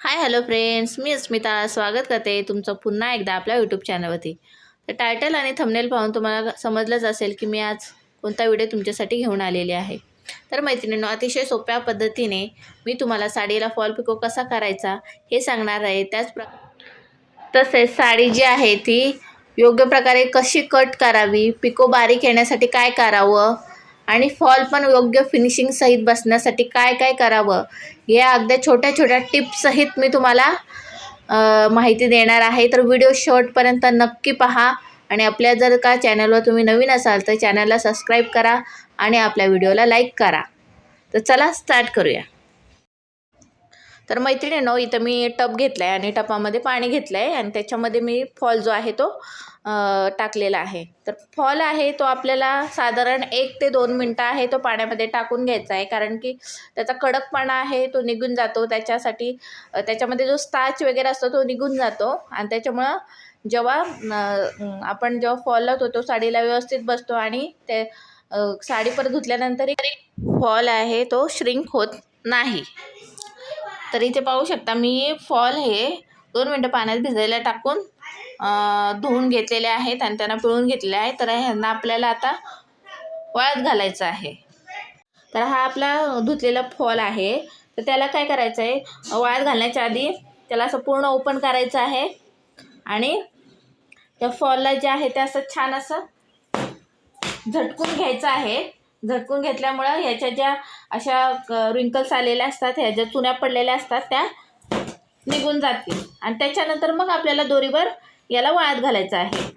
Hi hello friends. मी अस्मिता. स्वागत करते तुमचं पुन्हा एकदा आपल्या यूट्यूब चॅनलवरती तर टायटल आणि थंबनेल पाहून तुम्हाला समजलंच असेल की मी आज कोणता व्हिडिओ तुमच्यासाठी घेऊन आलेली आहे. तर मैत्रिणींनो अतिशय सोप्या पद्धतीने मी तुम्हाला साडीला फॉल पिको कसा करायचा हे सांगणार आहे. त्याच प्र तसेच साडी जी आहे ती योग्य प्रकारे कशी कट करावी पिको बारीक येण्यासाठी काय करावं आणि फॉल पण योग्य फिनिशिंग सहित बसण्यासाठी काय काय करावं? या अगदी छोट्या छोट्या टिप्ससहित मी तुम्हाला माहिती देणार आहे. तर व्हिडिओ शॉर्टपर्यंत नक्की पहा. आणि आपल्या जर का चॅनलवर तुम्ही नवीन असाल तर चॅनलला सबस्क्राईब करा आणि आपल्या व्हिडिओला लाईक करा. तर चला स्टार्ट करूया. तर मैत्रिणीनो इथं मी टब घेतला आहे आणि टपामध्ये पाणी घेतलं आहे आणि त्याच्यामध्ये मी फॉल जो आहे तो टाकलेला आहे. तर फॉल आहे तो आपल्याला साधारण एक ते दोन मिनटं आहे तो पाण्यामध्ये टाकून घ्यायचा आहे. कारण की त्याचा कडकपणा आहे तो निघून जातो. त्याच्यासाठी त्याच्यामध्ये जो स्टाच वगैरे असतो तो निघून जातो. आणि त्याच्यामुळं जेव्हा आपण जेव्हा फॉल लावतो तो साडीला व्यवस्थित बसतो आणि ते साडी परत धुतल्यानंतर फॉल आहे तो श्रिंक होत नाही. तर इथे पाहू शकता मी फॉल हे दोन मिनटं पाण्यात भिजायला टाकून धुवून घेतलेले आहेत आणि त्यांना पिळून घेतलेले आहे तर ह्यांना आपल्याला आता वाळत घालायचं आहे. तर हा आपला धुतलेला फॉल आहे. तर त्याला काय करायचं आहे? वाळत घालण्याच्या आधी त्याला असं पूर्ण ओपन करायचं आहे. आणि त्या फॉलला जे आहे ते असं छान असं झटकून घ्यायचं आहे. झटकून घेतल्यामुळं ह्याच्या ज्या अशा रिंकल्स आलेल्या असतात ह्या ज्या चुन्या पडलेल्या असतात त्या निघून जातील. आणि त्याच्यानंतर मग आपल्याला दोरीवर याला वाळत घालायचं आहे.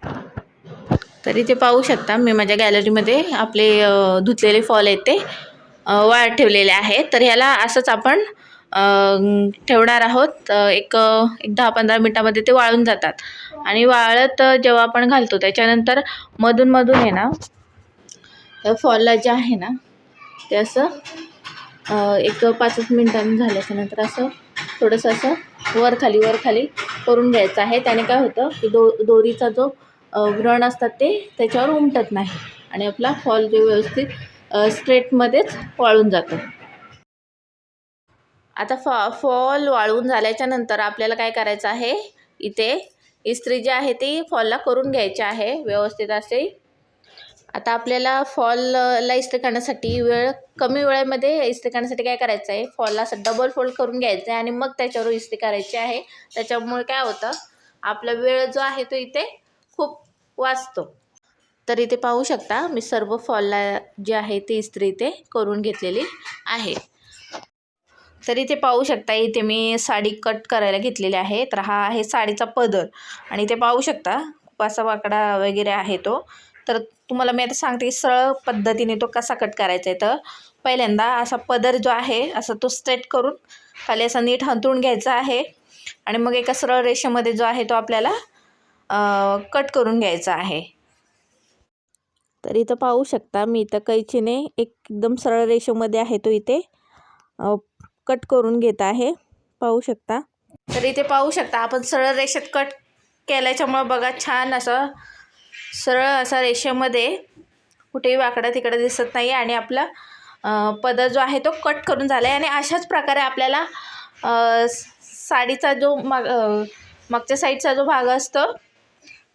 तर इथे पाहू शकता मी माझ्या गॅलरीमध्ये आपले धुतलेले फॉल आहेत ते वाळत ठेवलेले आहेत. तर ह्याला असंच आपण ठेवणार आहोत. एक एक दहा पंधरा मिनटामध्ये ते वाळून जातात. आणि वाळत जेव्हा आपण घालतो त्याच्यानंतर मधून मधून आहे ना फॉलला जे आहे ना ते असं एक पाच मिनटांनी झाल्याच्यानंतर असं थोडंसं असं वर खाली वर खाली करून घ्यायचं आहे. त्याने काय होतं की दो दोरीचा जो व्रण असतात ते त्याच्यावर उमटत नाही आणि आपला फॉल जे व्यवस्थित स्ट्रेटमध्येच वाळून जातो. आता फॉ फॉल वाळून झाल्याच्यानंतर आपल्याला काय करायचं आहे? इथे इस्त्री जी आहे ती फॉलला करून घ्यायची आहे. व्यवस्थित असे आता आपल्याला फॉलला इस्त्री करण्यासाठी वेळ कमी वेळेमध्ये इस्त्री करण्यासाठी काय करायचं आहे? फॉलला असं डबल फोल्ड करून घ्यायचं आहे आणि मग त्याच्यावर इस्त्री करायची आहे. त्याच्यामुळे काय होतं? आपला वेळ जो आहे तो इथे खूप वाचतो. तर इथे पाहू शकता मी सर्व फॉलला जे आहे ती इस्त्री इथे करून घेतलेली आहे. तर इथे पाहू शकता इथे मी साडी कट करायला घेतलेली आहे. तर हा आहे साडीचा पदर. आणि इथे पाहू शकता खूप असा वाकडा वगैरे आहे तो. तर तुम्हाला मी आता सांगते की सरळ पद्धतीने तो कसा कट करायचा आहे तर. पहिल्यांदा असा पदर जो आहे असा तो स्ट्रेट करून खाली असा नीट हंतरून घ्यायचा आहे. आणि मग एका सरळ रेषेमध्ये जो आहे तो आपल्याला कट करून घ्यायचा आहे. तर इथं पाहू शकता मी इथं कैचीने एकदम सरळ रेषेमध्ये आहे तो इथे कट करून घेत आहे. पाहू शकता. तर इथे पाहू शकता आपण सरळ रेषेत कट केल्याच्यामुळं बघा छान असं सरळ असा रेषेमध्ये कुठेही वाकडा तिकडं दिसत नाही आणि आपला अ, पदर जो आहे तो कट करून झाला आहे आणि अशाच प्रकारे आपल्याला साडीचा जो माग मागच्या साईडचा जो भाग असतो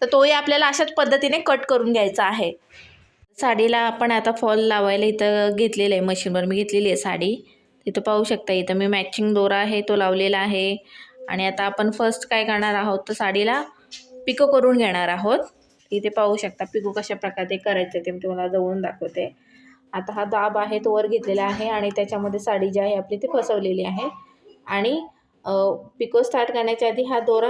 तर तोही आपल्याला अशाच पद्धतीने कट करून घ्यायचा आहे. साडीला आपण आता फॉल लावायला इथं घेतलेलं आहे मशीनवर मी घेतलेली आहे साडी. तिथं पाहू शकता इथं मी मॅचिंग दोरा आहे तो लावलेला आहे. आणि आता आपण फर्स्ट काय करणार आहोत तर साडीला पिको करून घेणार आहोत. इथे पाहू शकता पिको कशा प्रकारे करायचं ते मी तुम्हाला जवळून दाखवते. आता हा दाब आहे तो वर घेतलेला आहे आणि त्याच्यामध्ये साडी जी आहे आपली ती फसवलेली आहे. आणि पिको स्टार्ट करण्याच्या आधी हा दोरा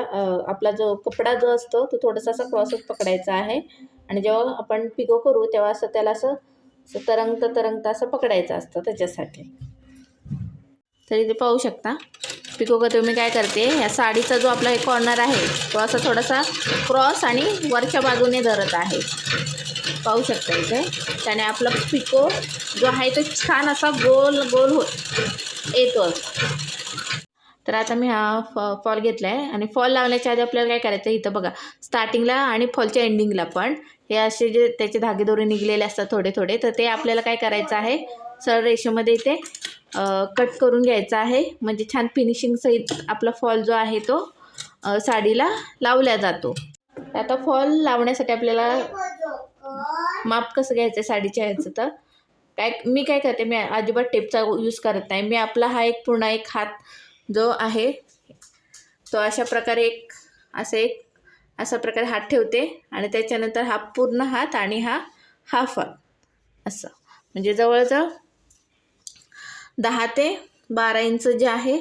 आपला जो कपडा जो असतो तो थोडासा असा क्रॉसच पकडायचा आहे. आणि जेव्हा आपण पिको करू तेव्हा असं त्याला असं तरंगत तरंगता असं पकडायचं असतं त्याच्यासाठी. तर इथे पाहू शकता. पिको का तुम्ही काय करते या साडीचा जो आपला कॉर्नर आहे तो असा थोडासा क्रॉस आणि वरच्या बाजूने धरत आहे. पाहू शकता इथे. त्याने आपला पिको जो आहे तो छान असा गोल गोल हो येतो. तर आता मी हा फ फॉल घेतला आहे आणि फॉल लावण्याच्या आधी आपल्याला काय करायचं आहे इथं बघा. स्टार्टिंगला आणि फॉलच्या एंडिंगला पण हे असे जे त्याचे धागेदोरे निघलेले असतात थोडे थोडे तर ते आपल्याला काय करायचं आहे सरळ रेषेमध्ये इथे कट करून घ्यायचा आहे. म्हणजे छान फिनिशिंगसहित आपला फॉल जो आहे तो साडीला लावला जातो. आता फॉल लावण्यासाठी आपल्याला माप कसं घ्यायचं आहे साडीच्या ह्याचं तर? काय मी काय करते मी अजिबात टेपचा यूज करत नाही. मी आपला हा एक पूर्ण एक हात जो आहे तो अशा प्रकारे एक असं एक अशा प्रकारे हात ठेवते आणि त्याच्यानंतर हा पूर्ण हात आणि हा हाफ हात. असं. म्हणजे जवळजवळ दहा ते बारा इंच जे आहे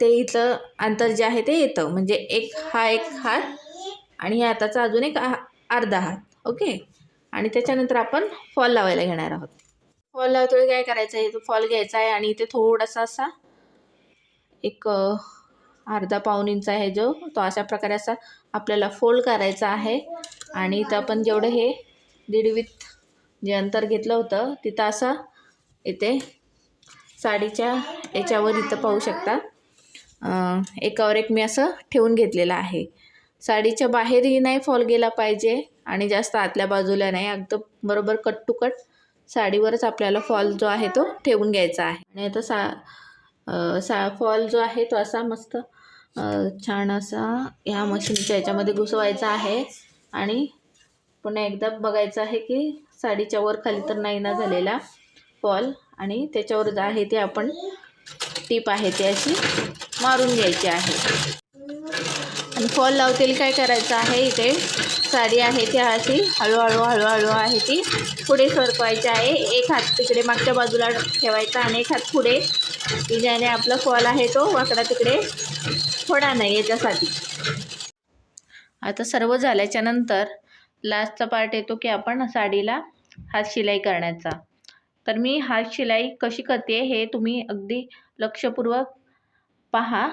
ते इथं अंतर जे आहे ते येतं. म्हणजे एक हा एक हात आणि ह्या हाताचा अजून एक अर्धा हात. ओके? आणि त्याच्यानंतर आपण फॉल लावायला घेणार आहोत. फॉल लावतो काय करायचं आहे? फॉल घ्यायचा आहे आणि इथे थोडासा असा एक अर्धा पाऊन इंच आहे जो. तो अशा प्रकारे असा आपल्याला फोल्ड करायचा आहे. आणि इथं आपण जेवढं हे दीडवीत जे अंतर घेतलं होतं तिथं असं इथे साडीच्या याच्यावर इथं पाहू शकता. एकावर एक मी असं ठेवून घेतलेलं आहे. साडीच्या बाहेरही नाही फॉल गेला पाहिजे आणि जास्त आतल्या बाजूला नाही. अगदी बरोबर कट टू कट साडीवरच आपल्याला फॉल जो आहे तो ठेवून घ्यायचा आहे. आणि आता सा सा फॉल जो आहे तो असा मस्त छान असा ह्या मशीनच्या याच्यामध्ये घुसवायचा आहे. आणि पुन्हा एकदा बघायचं आहे की साडीच्या वर खाली तर नाही ना झालेला फॉल आणि त्याच्यावर जे आहे ते आपण टीप आहे ती अशी मारून घ्यायची आहे. आणि फॉल लावतील काय करायचं आहे इथे? साडी आहे ती अशी हळूहळू हळूहळू आहे ती पुढे सरकवायची आहे. एक हात तिकडे मागच्या बाजूला ठेवायचा आणि एक हात पुढे. की ज्याने आपला फॉल आहे तो वाकडा तिकडे थोडा नाही याच्यासाठी. आता सर्व झाल्याच्यानंतर लास्टचा पार्ट येतो की आपण साडीला हात शिलाई करण्याचा. तर मी हात शिलाई कशी करते हे तुम्ही अगदी लक्षपूर्वक पहा.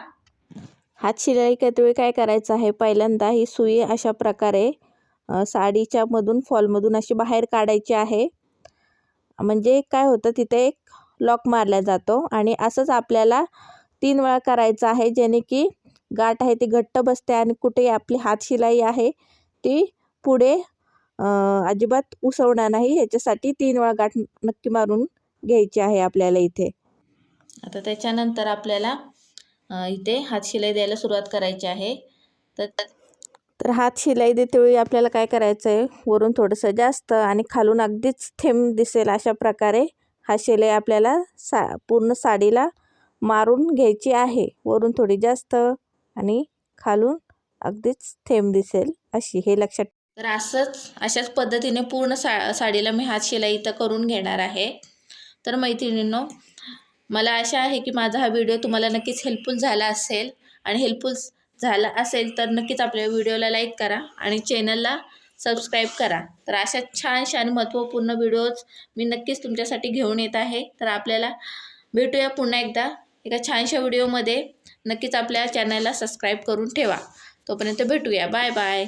हात शिलाई करतेवेळी काय करायचं आहे? पहिल्यांदा ही सुई अशा प्रकारे साडीच्या मधून फॉलमधून अशी बाहेर काढायची आहे. म्हणजे काय होतं तिथे एक लॉक मारला जातो आणि असंच आपल्याला तीन वेळा करायचं आहे जेणे की गाठ आहे ती घट्ट बसते आणि कुठे आपली हात शिलाई आहे ती पुढे अजिबात उसवणार नाही. याच्यासाठी तीन वेळा गाठ नक्की मारून घ्यायची आहे आपल्याला इथे. आता त्याच्यानंतर आपल्याला इथे हात शिलाई द्यायला सुरुवात करायची आहे. तर तर हात शिलाई देतेवेळी आपल्याला काय करायचं आहे वरून थोडंसं जास्त आणि खालून अगदीच थेंब दिसेल अशा प्रकारे हात शिलाई आपल्याला सा पूर्ण साडीला मारून घ्यायची आहे. वरून थोडी जास्त आणि खालून अगदीच थेंब दिसेल अशी हे लक्षात तर असंच अशाच पद्धतीने पूर्ण सा साडीला मी हात शिलाई इथं करून घेणार आहे. तर मैत्रिणींनो मला आशा आहे की माझा हा व्हिडिओ तुम्हाला नक्कीच हेल्पफुल झाला असेल. आणि हेल्पफुल झाला असेल तर नक्कीच आपल्या व्हिडिओला लाईक करा आणि चॅनलला सबस्क्राईब करा. तर अशा छानशा आणि महत्त्वपूर्ण व्हिडिओज मी नक्कीच तुमच्यासाठी घेऊन येत आहे. तर आपल्याला भेटूया पुन्हा एकदा एका छानशा व्हिडिओमध्ये. नक्कीच आपल्या चॅनलला सबस्क्राईब करून ठेवा. तोपर्यंत भेटूया. Bye bye